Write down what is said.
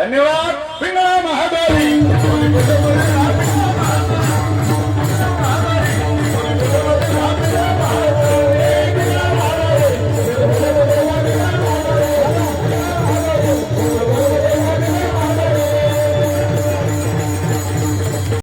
धन्यवाद. पिंगळा महादेवी